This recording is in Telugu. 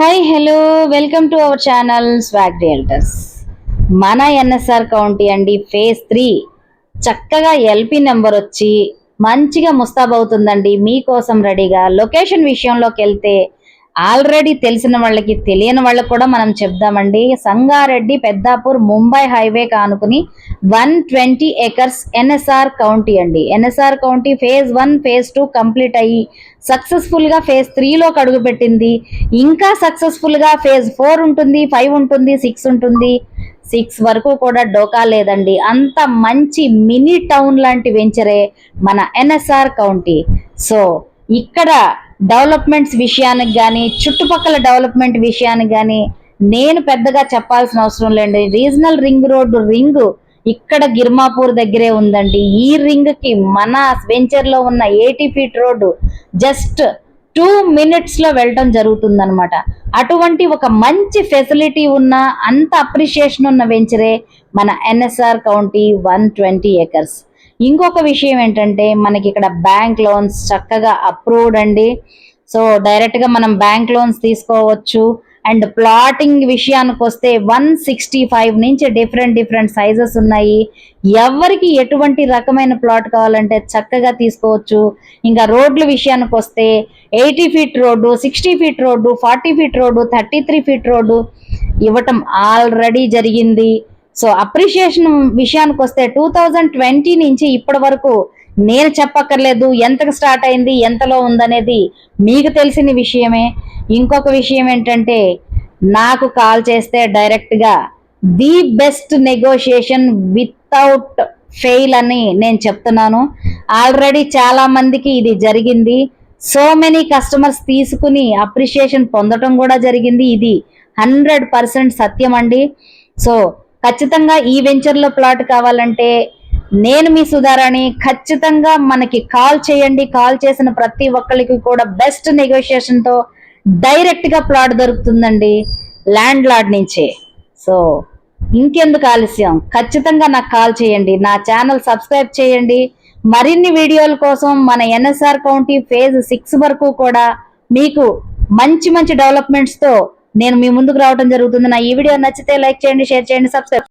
Hi hello welcome to our channel Swag realtors మన ఎన్ఎస్ఆర్ కౌంటీ అండి ఫేజ్ త్రీ చక్కగా ఎల్పి నెంబర్ వచ్చి మంచిగా ముస్తాబ్ అవుతుందండి. మీకోసం రెడీగా లొకేషన్ విషయంలోకి వెళ్తే ఆల్రెడీ తెలిసిన వాళ్ళకి తెలియని వాళ్ళకి కూడా మనం చెప్దామండి. Sangareddy Peddapur Mumbai highway కానుకుని one twenty acres NSR county అండి. NSR county phase one phase two complete అయ్యి సక్సెస్ఫుల్గా ఫేజ్ త్రీలోకి అడుగుపెట్టింది. ఇంకా సక్సెస్ఫుల్గా ఫేజ్ ఫోర్ ఉంటుంది ఫైవ్ ఉంటుంది సిక్స్ ఉంటుంది. సిక్స్ వరకు కూడా డోకా లేదండి. అంత మంచి మినీ టౌన్ లాంటి వెంచరే మన ఎన్ఎస్ఆర్ కౌంటీ. సో ఇక్కడ డెవలప్మెంట్స్ విషయానికి కానీ చుట్టుపక్కల డెవలప్మెంట్ విషయానికి కానీ నేను పెద్దగా చెప్పాల్సిన అవసరం లేండి రీజనల్ రింగ్ రోడ్డు రింగ్ ఇక్కడ గిర్మాపూర్ దగ్గరే ఉందండి. ఈ రింగ్కి మన వెంచర్లో ఉన్న eighty feet road just two మినిట్స్లో వెళ్ళటం జరుగుతుందన్నమాట. అటువంటి ఒక మంచి ఫెసిలిటీ ఉన్న అంత అప్రిషియేషన్ ఉన్న వెంచరే మన NSR county one twenty acres. ఇంకొక విషయం ఏంటంటే మనకి ఇక్కడ బ్యాంక్ లోన్స్ చక్కగా అప్రూవ్డ్ అండి. సో డైరెక్ట్గా మనం బ్యాంక్ లోన్స్ తీసుకోవచ్చు. అండ్ ప్లాటింగ్ విషయానికి వస్తే వన్ సిక్స్టీ ఫైవ్ నుంచి డిఫరెంట్ డిఫరెంట్ సైజెస్ ఉన్నాయి. ఎవరికి ఎటువంటి రకమైన ప్లాట్ కావాలంటే చక్కగా తీసుకోవచ్చు. ఇంకా రోడ్ల విషయానికి వస్తే eighty feet road sixty feet road forty feet road thirty three feet road ఇవ్వటం ఆల్రెడీ జరిగింది. సో అప్రిషియేషన్ విషయానికి వస్తే టూ థౌజండ్ ట్వంటీ నుంచి ఇప్పటి వరకు నేను చెప్పక్కర్లేదు ఎంతకు స్టార్ట్ అయింది ఎంతలో ఉందనేది మీకు తెలిసిన విషయమే. ఇంకొక విషయం ఏంటంటే నాకు కాల్ చేస్తే డైరెక్ట్గా the best negotiation without fail అని నేను చెప్తున్నాను. ఆల్రెడీ చాలా మందికి ఇది జరిగింది. సో మెనీ కస్టమర్స్ తీసుకుని అప్రిషియేషన్ పొందటం కూడా జరిగింది. ఇది హండ్రెడ్ పర్సెంట్ సత్యం అండి. సో ఖచ్చితంగా ఈ వెంచర్లో ప్లాట్ కావాలంటే నేను మీ సుధారాణి ఖచ్చితంగా మనకి కాల్ చేయండి. కాల్ చేసిన ప్రతి ఒక్కరికి కూడా బెస్ట్ నెగోషియేషన్తో డైరెక్ట్గా ప్లాట్ దొరుకుతుందండి ల్యాండ్ లార్డ్ నుంచే. సో ఇంకెందుకు ఆలస్యం? ఖచ్చితంగా నాకు కాల్ చేయండి. నా ఛానల్ సబ్స్క్రైబ్ చేయండి. మరిన్ని వీడియోల కోసం మన ఎన్ఎస్ఆర్ కౌంటీ ఫేజ్ సిక్స్ వరకు కూడా మీకు మంచి మంచి డెవలప్మెంట్స్తో నేను మీ ముందుకు రావడం జరుగుతుంది. నా ఈ వీడియో నచ్చితే లైక్ చేయండి షేర్ చేయండి సబ్స్క్రైబ్